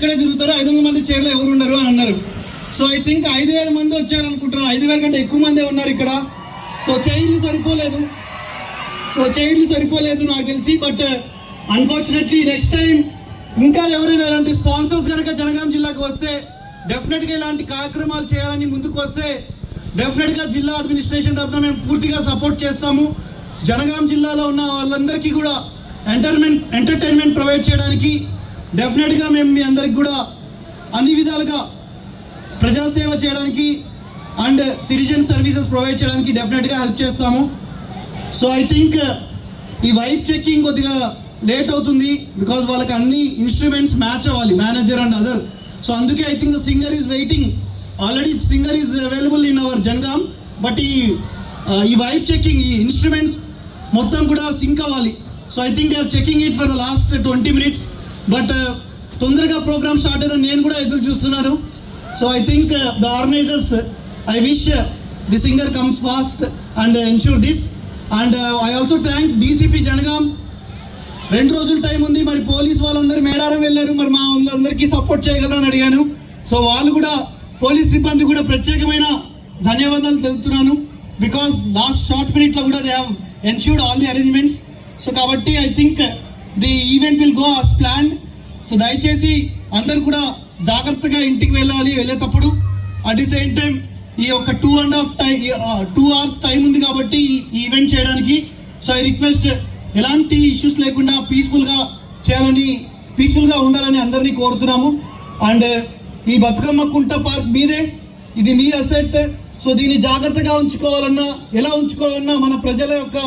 ఇక్కడే తిరుగుతారు. ఐదు వందల మంది చైర్లో ఎవరు ఉండరు అని అన్నారు. సో ఐ థింక్ ఐదు వేల మంది వచ్చారు అనుకుంటున్నారు ఐదు వేల కంటే ఎక్కువ మందే ఉన్నారు ఇక్కడ. సో చైర్లు సరిపోలేదు. సో చైర్లు సరిపోలేదు నాకు తెలిసి బట్ అన్ఫార్చునేట్లీ నెక్స్ట్ టైం ఇంకా ఎవరైనా ఇలాంటి స్పాన్సర్స్ కనుక జనగాం జిల్లాకు వస్తే డెఫినెట్గా ఇలాంటి కార్యక్రమాలు చేయాలని ముందుకు వస్తే డెఫినెట్గా జిల్లా అడ్మినిస్ట్రేషన్ తరఫున మేము పూర్తిగా సపోర్ట్ చేస్తాము. జనగాం జిల్లాలో ఉన్న వాళ్ళందరికీ కూడా ఎంటర్టైన్మెంట్ ఎంటర్టైన్మెంట్ ప్రొవైడ్ చేయడానికి డెఫినెట్గా మేము మీ అందరికి కూడా అన్ని విధాలుగా ప్రజాసేవ చేయడానికి అండ్ సిటిజన్ సర్వీసెస్ ప్రొవైడ్ చేయడానికి డెఫినెట్గా హెల్ప్ చేస్తాము. సో ఐ థింక్ ఈ వైప్ చెక్కింగ్ కొద్దిగా లేట్ అవుతుంది బికాజ్ వాళ్ళకి అన్ని ఇన్స్ట్రుమెంట్స్ మ్యాచ్ అవ్వాలి మేనేజర్ అండ్ అదర్. సో అందుకే I think the singer is waiting. Already singer is available in our Jangaon but ఈ ఈ వైప్ చెక్కింగ్ ఈ ఇన్స్ట్రుమెంట్స్ మొత్తం కూడా సింక్ అవ్వాలి. So I think are checking it for the last twenty minutes. But uh, తొందరగా program start అయ్యిందని నేను కూడా ఎదురు చూస్తున్నాను. So I think the organizers I wish the singer comes fast and ensure this and I also thank DCP Jangaon రెండు రోజుల time ఉంది. మరి పోలీస్ వాళ్ళందరూ మేడారం వెళ్ళారు. మరి మా వాళ్ళందరికీ సపోర్ట్ చేయగలరని అడిగాను. సో వాళ్ళు కూడా పోలీస్ సిబ్బంది కూడా ప్రత్యేకమైన ధన్యవాదాలు తెలుపుతున్నాను. బికాస్ లాస్ట్ షార్ట్ మినిట్లో కూడా they have ensured all the arrangements so కాబట్టి I think event will go as plan so దయచేసి అందరు కూడా జాగ్రత్తగా ఇంటికి వెళ్ళాలి వెళ్ళేటప్పుడు. అట్ ది సేమ్ టైం ఈ యొక్క two and half time two hours time ఉంది కాబట్టి ఈ ఈవెంట్ చేయడానికి. సో ఐ రిక్వెస్ట్ ఎలాంటి ఇష్యూస్ లేకుండా పీస్ఫుల్గా చేయాలని పీస్ఫుల్గా ఉండాలని అందరినీ కోరుతున్నాము. అండ్ ఈ బతుకమ్మ కుంట పార్క్ మీదే ఇది మీ అసెట్ సో దీన్ని జాగ్రత్తగా ఉంచుకోవాలన్నా ఎలా ఉంచుకోవాలన్నా మన ప్రజల యొక్క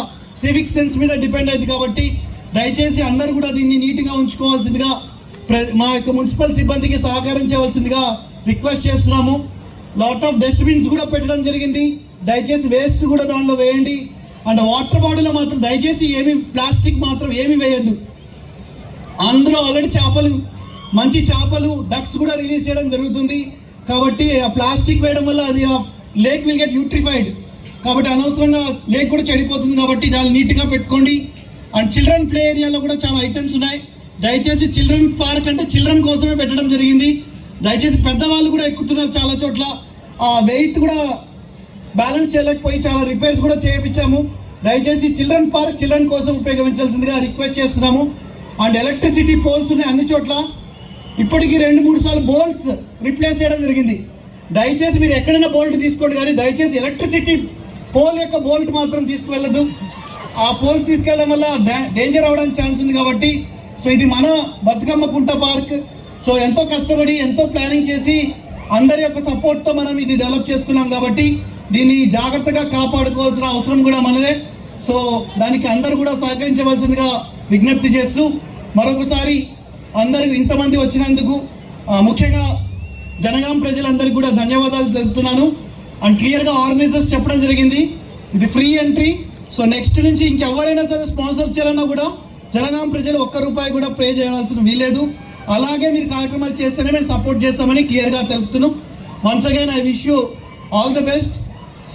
సివిక్ సెన్స్ మీద డిపెండ్ అయింది కాబట్టి దయచేసి అందరూ కూడా దీన్ని నీట్గా ఉంచుకోవాల్సిందిగా ప్ర- మా యొక్క మున్సిపల్ సిబ్బందికి సహకరించవలసిందిగా రిక్వెస్ట్ చేస్తున్నాము. లాట్ ఆఫ్ డస్ట్బిన్స్ కూడా పెట్టడం జరిగింది. దయచేసి వేస్ట్ కూడా దానిలో వేయండి. అండ్ వాటర్ బాటిల్లో మాత్రం దయచేసి ఏమి ప్లాస్టిక్ మాత్రం ఏమి వేయద్దు. అందులో ఆల్రెడీ చేపలు మంచి చేపలు డక్స్ కూడా రిలీజ్ చేయడం జరుగుతుంది. కాబట్టి ఆ ప్లాస్టిక్ వేయడం వల్ల అది లేక్ విల్ గెట్ యూట్రిఫైడ్ కాబట్టి అనవసరంగా లేక్ కూడా చెడిపోతుంది కాబట్టి దాన్ని నీట్గా పెట్టుకోండి. అండ్ చిల్డ్రన్ ప్లే ఏరియాలో కూడా చాలా ఐటమ్స్ ఉన్నాయి. దయచేసి చిల్డ్రన్ పార్క్ అంటే చిల్డ్రన్ కోసమే పెట్టడం జరిగింది. దయచేసి పెద్దవాళ్ళు కూడా ఎక్కుతున్నారు చాలా చోట్ల. ఆ వెయిట్ కూడా బ్యాలెన్స్ చేయలేకపోయి చాలా రిపేర్స్ కూడా చేయించాము. దయచేసి చిల్డ్రన్ పార్క్ చిల్డ్రన్ కోసం ఉపయోగించాల్సిందిగా రిక్వెస్ట్ చేస్తున్నాము. అండ్ ఎలక్ట్రిసిటీ పోల్స్ ఉన్నాయి అన్ని చోట్ల. ఇప్పటికి రెండు మూడు సార్లు బోల్ట్స్ రిప్లేస్ చేయడం జరిగింది. దయచేసి మీరు ఎక్కడైనా బోల్ట్ తీసుకోండి కానీ దయచేసి ఎలక్ట్రిసిటీ పోల్ యొక్క బోల్ట్ మాత్రం తీసుకువెళ్ళదు. ఆ ఫోర్స్ తీసుకెళ్ళడం వల్ల డేంజర్ అవడానికి ఛాన్స్ ఉంది కాబట్టి సో ఇది మన బతుకమ్మ కుంట పార్క్. సో ఎంతో కష్టపడి ఎంతో ప్లానింగ్ చేసి అందరి యొక్క సపోర్ట్తో మనం ఇది డెవలప్ చేసుకున్నాం కాబట్టి దీన్ని జాగ్రత్తగా కాపాడుకోవాల్సిన అవసరం కూడా మనదే. సో దానికి అందరూ కూడా సహకరించవలసిందిగా విజ్ఞప్తి చేస్తూ మరొకసారి అందరూ ఇంతమంది వచ్చినందుకు ముఖ్యంగా జనగాం ప్రజలందరికీ కూడా ధన్యవాదాలు తెలుపుతున్నాను. అండ్ క్లియర్గా ఆర్గనైజర్స్ చెప్పడం జరిగింది. ఇది ఫ్రీ ఎంట్రీ సో నెక్స్ట్ నుంచి ఇంకెవరైనా సరే స్పాన్సర్ చేయాలన్నా కూడా జనగాం ప్రజలు ఒక్క రూపాయి కూడా పే చేయాల్సిన వీలేదు అలాగే మీరు కార్యక్రమాలు చేస్తేనే మేము సపోర్ట్ చేస్తామని క్లియర్గా తెలుపుతున్నాం. Once again I wish you all the best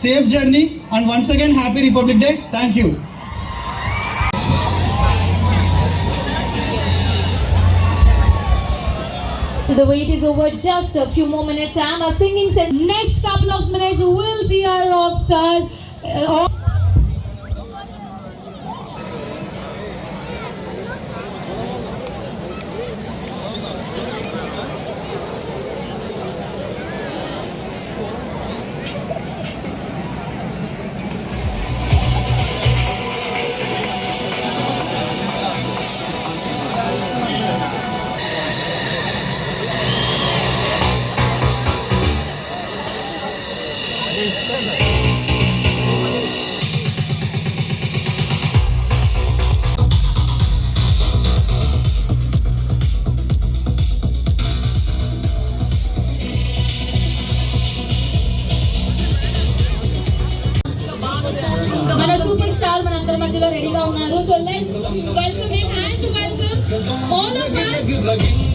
safe journey and once again happy republic day thank you So the wait is over. Just a few more minutes and our singing set. Next couple of minutes, we'll see our rock star. uh, అందరి మధ్యలో రెడీగా ఉన్నారు so let's welcome him and to welcome all of us.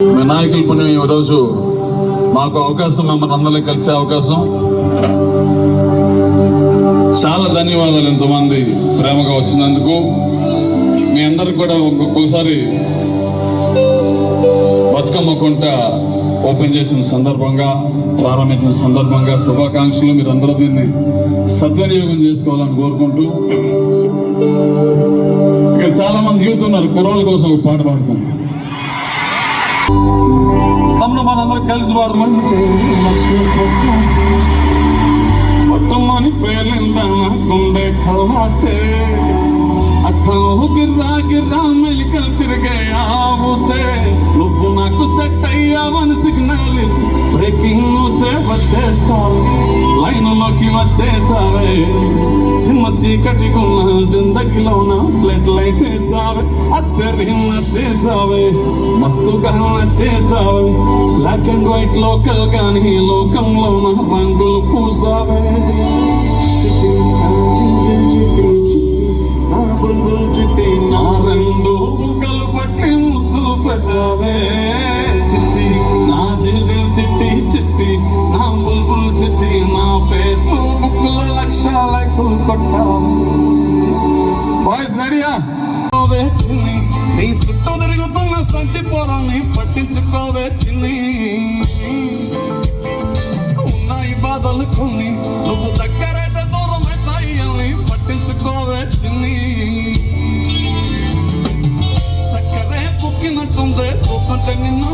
వినాయకుల పుణ్యం ఈరోజు మాకు అవకాశం మిమ్మల్ని అందరినీ కలిసే అవకాశం. చాలా ధన్యవాదాలు ఎంతమంది ప్రేమగా వచ్చినందుకు. మీ అందరికి కూడా ఒక్కొక్కసారి బతుకమ్మ కుంట ఓపెన్ చేసిన సందర్భంగా ప్రారంభించిన సందర్భంగా శుభాకాంక్షలు. మీరు అందరూ దీన్ని సద్వినియోగం చేసుకోవాలని కోరుకుంటూ. ఇక్కడ చాలా మంది యూత్ ఉన్నారు కుర్రోళ్ళ కోసం ఒక పాట పాడుతున్నారు. తమ్ముడు మనందరం కలిసి పాడమంటే పట్టమని ఫొట్టమని పేలిందా నాకుండే కల్లాసే అట్టను గిర్రా గిర్రా మెలికలు తిరిగాయా ఊసే నువ్వు నాకు సెట్ అయ్యావని సిగ్నల్ ఇచ్చి బ్రేకింగ్ న్యూసే వచ్చేసావు. లైన్లోకి వచ్చేసావే. చిన్న చీకటికున్న జిందగీలో నా ఫ్లడ్ లైట్ వేసావే అద్దరి చేసావే మస్తుగా చేసావే బ్లాక్ అండ్ వైట్ లోకల్ కానీ లోకంలో నా రంగులు పూసావే. చిట్టి, నా చిట్టి, నా రెండు పట్టి చిట్టి నా చిట్టి చిట్టి చిట్టి నా కొట్టావు. బాయ్స్ రెడీయా పట్టించుకోవే చిన్ని నీ చుట్టూ తిరుగుతున్న సంచి పొరాన్ని పట్టించుకోవే చిన్ని ఉన్నాయి బాధలు కొన్ని నువ్వు దగ్గరైతే దూరం అవుతాయి అని పట్టించుకోవే చిన్ని చక్కరే కుక్కినట్టుంది చూస్తుంటే నిన్ను